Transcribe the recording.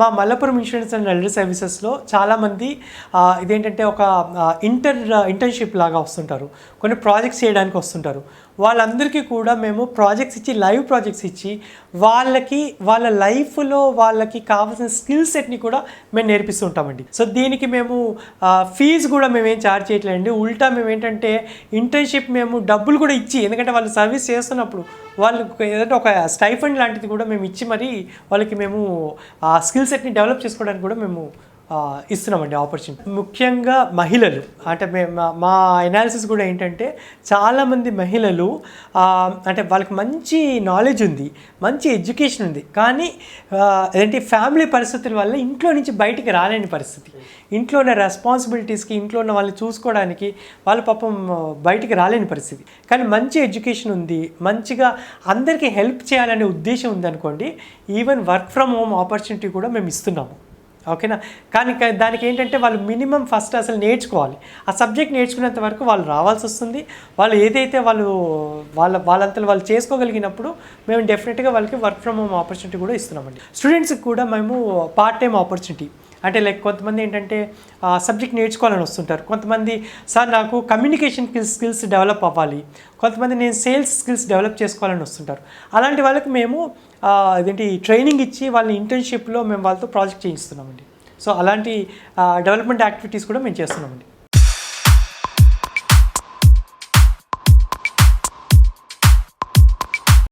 మా Mallapuram insurance and elder సర్వీసెస్లో చాలామంది ఇదేంటంటే ఒక ఇంటర్ ఇంటర్న్షిప్ లాగా వస్తుంటారు. కొన్ని ప్రాజెక్ట్స్ చేయడానికి వస్తుంటారు. వాళ్ళందరికీ కూడా మేము ప్రాజెక్ట్స్ ఇచ్చి లైవ్ ప్రాజెక్ట్స్ ఇచ్చి వాళ్ళకి వాళ్ళ లైఫ్లో వాళ్ళకి కావాల్సిన స్కిల్ సెట్ని కూడా మేము నేర్పిస్తూ ఉంటామండి. సో దీనికి మేము ఫీజు కూడా మేము ఏం ఛార్జ్ చేయట్లేదండి. ఉల్టా మేము ఏంటంటే ఇంటర్న్షిప్ మేము డబ్బులు కూడా ఇచ్చి ఎందుకంటే వాళ్ళు సర్వీస్ చేస్తున్నప్పుడు వాళ్ళకి ఏదంటే ఒక స్టైఫండ్ లాంటిది కూడా మేము ఇచ్చి మరి వాళ్ళకి మేము ఆ స్కిల్ సెట్ని డెవలప్ చేసుకోవడానికి కూడా మేము ఇస్తున్నామండి ఆపర్చునిటీ. ముఖ్యంగా మహిళలు అంటే మా- ఎనాలిసిస్ కూడా ఏంటంటే చాలామంది మహిళలు అంటే వాళ్ళకి మంచి నాలెడ్జ్ ఉంది మంచి ఎడ్యుకేషన్ ఉంది కానీ ఏంటి ఫ్యామిలీ పరిస్థితుల వల్ల ఇంట్లో నుంచి బయటికి రాలేని పరిస్థితి. ఇంట్లో ఉన్న రెస్పాన్సిబిలిటీస్కి ఇంట్లో ఉన్న వాళ్ళని చూసుకోవడానికి వాళ్ళ పాపం బయటికి రాలేని పరిస్థితి. కానీ మంచి ఎడ్యుకేషన్ ఉంది మంచిగా అందరికీ హెల్ప్ చేయాలనే ఉద్దేశం ఉందనుకోండి even work from home opportunity కూడా మేము ఇస్తున్నాము. ఓకేనా? కానీ దానికి ఏంటంటే వాళ్ళు మినిమం ఫస్ట్ అసలు నేర్చుకోవాలి. ఆ సబ్జెక్ట్ నేర్చుకునేంత వరకు వాళ్ళు రావాల్సి వస్తుంది. వాళ్ళు ఏదైతే వాళ్ళు వాళ్ళ వాళ్ళంతా వాళ్ళు చేసుకోగలిగినప్పుడు మేము డెఫినెట్గా వాళ్ళకి వర్క్ ఫ్రమ్ హోమ్ ఆపర్చునిటీ కూడా ఇస్తున్నామండి. స్టూడెంట్స్కి కూడా మేము పార్ట్ టైం ఆపర్చునిటీ అంటే లైక్ కొంతమంది ఏంటంటే సబ్జెక్ట్ నేర్చుకోవాలని వస్తుంటారు. కొంతమంది సార్ నాకు కమ్యూనికేషన్ స్కిల్స్ స్కిల్స్ డెవలప్ అవ్వాలి. కొంతమంది నేను సేల్స్ స్కిల్స్ డెవలప్ చేసుకోవాలని వస్తుంటారు. అలాంటి వాళ్ళకి మేము ఇదేంటి ట్రైనింగ్ ఇచ్చి వాళ్ళని ఇంటర్న్షిప్లో మేము వాళ్ళతో ప్రాజెక్ట్ చేయిస్తున్నామండి. సో అలాంటి డెవలప్మెంట్ యాక్టివిటీస్ కూడా మేము చేస్తున్నామండి.